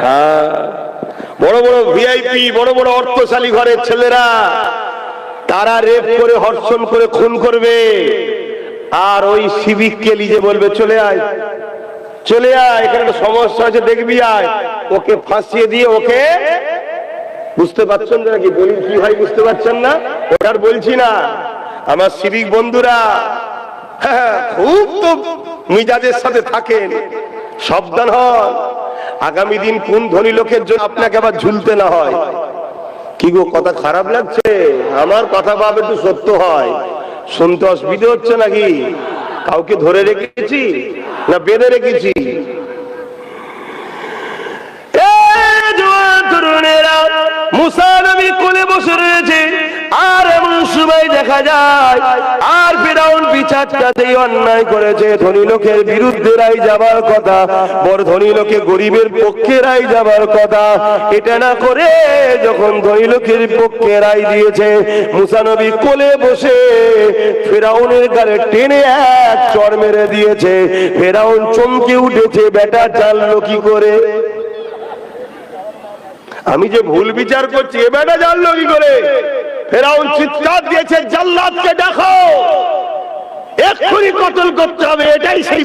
হ্যাঁ। বড় বড় ভিআইপি বড় বড় অর্থশালী ঘরের ছেলেরা তারা রেপ করে হর্ষণ করে খুন করবে। আর ওই সিভিককে লিজে বলবে চলে আয় চলে আয় এখানে একটা সমস্যা আছে দেখবি আয়। ওকে ফাঁসিয়ে দিয়ে ওকে বুঝতে পারছেন নাকি বলি কি হয় বুঝতে পারছেন না? ওটার বলছি না। আমার সিভিক বন্ধুরা হ্যাঁ, খুব তো মিজাজের সাথে থাকেন সাবধান হন। আগামী দিন কোন ধনী লোকের জন্য আপনাকে আবার ঝুলতে না হয়? কি গো, কথা খারাপ লাগছে? আমার কথা ভাব একটু সত্য হয়। শুনতে অসুবিধে হচ্ছে নাকি? কাউকে ধরে রেখেছি না বেঁধে রেখেছি? কোলে বসে রয়েছে। আর এমন সময় দেখা যায়, আর ফেরাউন বিচারটাতেই অন্যায় করেছে। ধনী লোকের বিরুদ্ধে রাই যাবার কথা, বড় ধনী লোকে গরিবের পক্ষে রাই যাবার কথা। এটা না করে যখন ধনী লোকের পক্ষে রায় দিয়েছে মুসানবী কোলে বসে ফেরাউনের গালে টেনে এক চর মেরে দিয়েছে। ফেরাউন চমকে উঠেছে, বেটা, জানলো কি করে? আমি যে ভুল বিচার করছি, এ বেটা জানলো কি করে? ফেরাউন চিৎকার দিয়েছে জাল্লাদকে দেখো এক্ষুনি কতল করতে হবে এটাই সেই